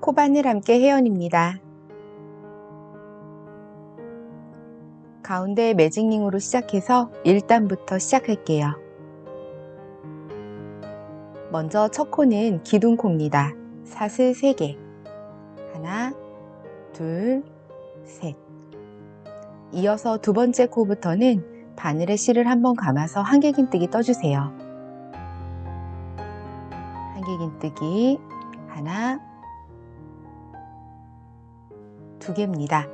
코바늘 함께 혜연입니다. 가운데 매직링으로 시작해서 1단부터 시작할게요. 먼저 첫 코는 기둥코입니다. 사슬 3개. 하나, 둘, 셋. 이어서 두 번째 코부터는 바늘에 실을 한번 감아서 한길긴뜨기 떠주세요. 한길긴뜨기 하나, 두 개입니다.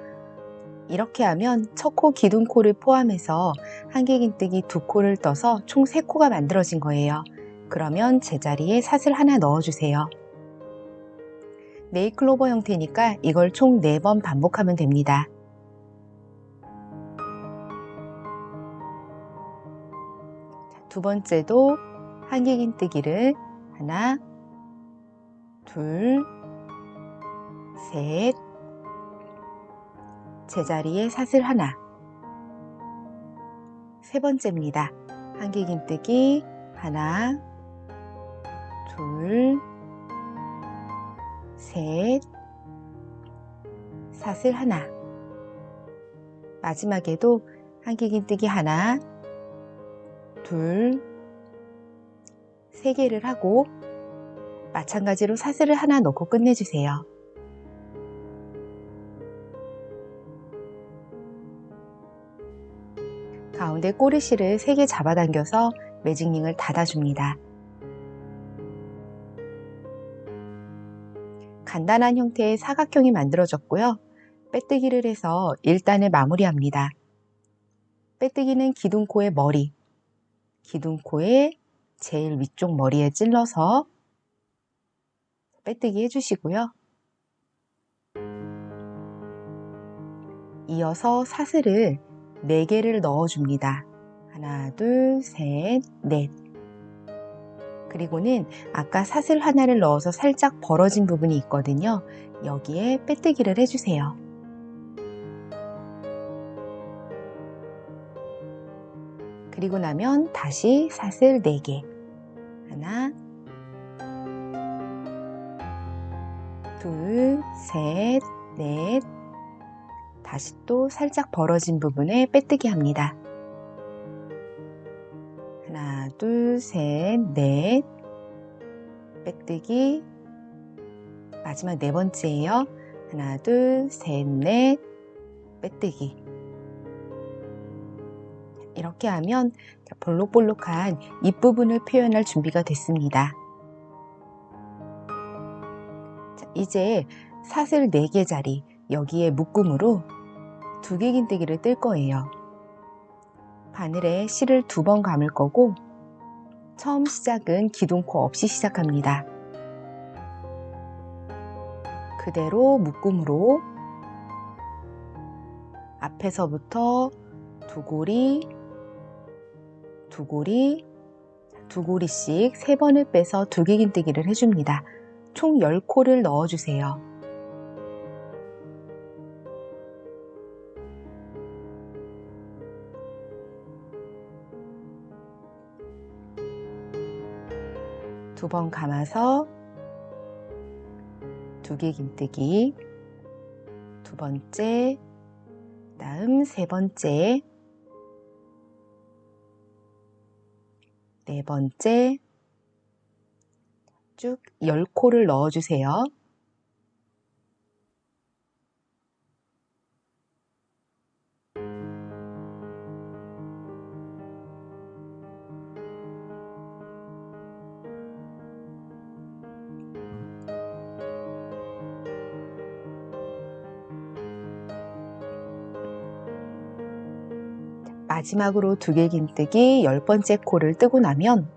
이렇게 하면 첫 코 기둥코를 포함해서 한길긴뜨기 두 코를 떠서 총세 코가 만들어진 거예요. 그러면 제자리에 사슬 하나 넣어주세요. 네이클로버 형태니까 이걸 총 4번 반복하면 됩니다. 두 번째도 한길긴뜨기를 하나, 둘, 셋, 제자리에 사슬 하나 세 번째입니다. 한길긴뜨기 하나 둘셋 사슬 하나 마지막에도 한길긴뜨기 하나 둘세 개를 하고 마찬가지로 사슬을 하나 넣고 끝내주세요. 가운데 꼬리실을 3개 잡아당겨서 매직링을 닫아줍니다. 간단한 형태의 사각형이 만들어졌고요. 빼뜨기를 해서 1단을 마무리합니다. 빼뜨기는 기둥코의 머리, 기둥코의 제일 위쪽 머리에 찔러서 빼뜨기 해주시고요. 이어서 사슬을 4개를 넣어줍니다. 하나, 둘, 셋, 넷. 그리고는 아까 사슬 하나를 넣어서 살짝 벌어진 부분이 있거든요. 여기에 빼뜨기를 해주세요. 그리고 나면 다시 사슬 4개. 하나, 둘, 셋, 넷, 다시 또 살짝 벌어진 부분에 빼뜨기 합니다. 하나, 둘, 셋, 넷. 빼뜨기. 마지막 네 번째예요. 하나, 둘, 셋, 넷. 빼뜨기. 이렇게 하면 볼록볼록한 잎부분을 표현할 준비가 됐습니다. 자, 이제 사슬 4개짜리 여기에 묶음으로 두개 긴뜨기를 뜰 거예요. 바늘에 실을 두 번 감을 거고 처음 시작은 기둥코 없이 시작합니다. 그대로 묶음으로 앞에서부터 두 고리, 두 고리, 두 고리씩 세 번을 빼서 두개 긴뜨기를 해줍니다. 총 10코를 넣어주세요. 두 번 감아서 두개 긴뜨기 두 번째 다음 세 번째 네 번째 쭉 10코를 넣어주세요. 마지막으로 두개 긴뜨기 열 번째 코를 뜨고 나면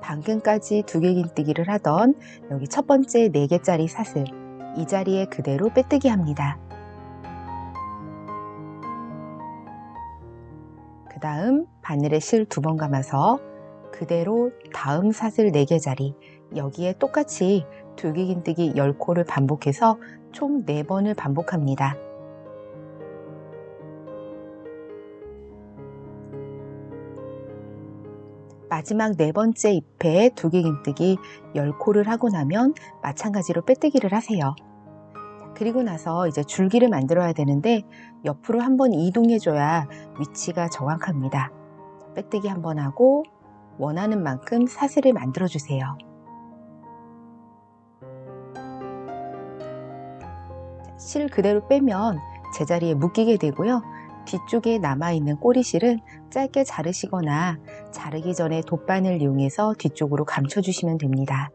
방금까지 두개 긴뜨기를 하던 여기 첫 번째 네 개짜리 사슬 이 자리에 그대로 빼뜨기 합니다. 그 다음 바늘에 실 두 번 감아서 그대로 다음 사슬 4개 자리 여기에 똑같이 두개 긴뜨기 10코를 반복해서 총 4번을 반복합니다. 마지막 네 번째 잎에 두개긴뜨기 10코를 하고 나면 마찬가지로 빼뜨기를 하세요. 그리고 나서 이제 줄기를 만들어야 되는데 옆으로 한번 이동해줘야 위치가 정확합니다. 빼뜨기 한번 하고 원하는 만큼 사슬을 만들어주세요. 실 그대로 빼면 제자리에 묶이게 되고요. 뒤쪽에 남아있는 꼬리실은 짧게 자르시거나 자르기 전에 돗바늘 이용해서 뒤쪽으로 감춰주시면 됩니다.